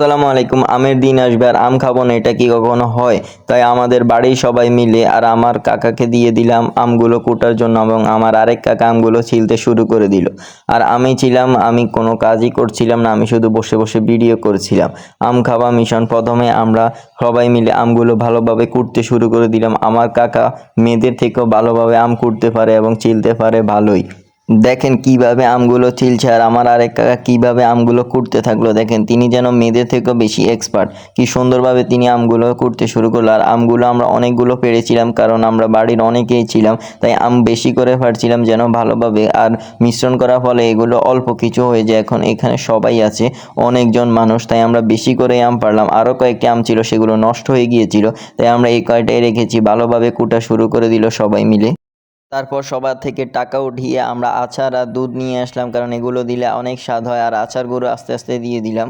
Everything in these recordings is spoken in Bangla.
আসসালামু আলাইকুম আমের দিন আসবে আর আম খাব না, এটা কি কখনো হয়? তাই আমাদের বাড়ির সবাই মিলে আর আমার কাকাকে দিয়ে দিলাম আমগুলো কোটার জন্য এবং আমার আরেক কাকা আমগুলো ছিলতে শুরু করে দিল। আর আমি ছিলাম, আমি কোনো কাজই করছিলাম না, আমি শুধু বসে বসে ভিডিও করছিলাম। আম খাওয়া মিশন প্রথমে আমরা সবাই মিলে আমগুলো ভালোভাবে কুটতে শুরু করে দিলাম। আমার কাকা মেয়েদের থেকেও ভালোভাবে আম কুটতে পারে এবং ছিলতে পারে ভালোই। দেখেন কীভাবে আমগুলো ছিলছে আর আমার আরেক কাকা কীভাবে আমগুলো কুটতে থাকল। দেখেন, তিনি যেন মেয়েদের থেকেও বেশি এক্সপার্ট কি সুন্দরভাবে তিনি আমগুলো কুটতে শুরু করল। আর আমগুলো আমরা অনেকগুলো পেরেছিলাম কারণ আমরা বাড়ির অনেকেই ছিলাম, তাই আম বেশি করে পারছিলাম যেন ভালোভাবে। আর মিশ্রণ করার ফলে এগুলো অল্প কিছু হয়ে যায়। এখন এখানে সবাই আছে, অনেকজন মানুষ, তাই আমরা বেশি করে আম পারলাম আরও কয়েকটি আম ছিল, সেগুলো নষ্ট হয়ে গিয়েছিল, তাই আমরা এই কয়টাই রেখেছি। ভালোভাবে কুটা শুরু করে দিল সবাই মিলে। তারপর সবার থেকে টাকা উঠিয়ে আমরা আচার আর দুধ নিয়ে আসলাম, কারণ এগুলো দিলে অনেক স্বাদ হয়, আর আচারগুলো আস্তে আস্তে দিয়ে দিলাম।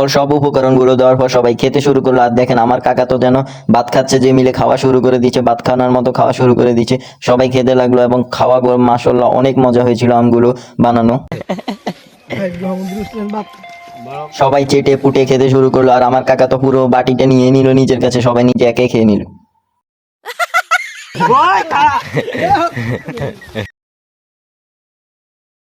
তারপর সব উপকরণগুলো দেওয়ার পর সবাই খেতে শুরু করল। আর দেখেন আমার কাকা তো যেন ভাত খাচ্ছে যে মিলে খাওয়া শুরু করে দিচ্ছে ভাত খাওয়ানোর মতো খাওয়া শুরু করে দিচ্ছে সবাই খেতে লাগল এবং খাওয়া গরম মাসাল্লাহ অনেক মজা হয়েছিল আমগুলো বানানো। সবাই চেটে পুটে খেতে শুরু করল আর আমার কাকা তো পুরো বাটিটা নিয়ে নিল নিজের কাছে সবাই নিজে একে খেয়ে নিল।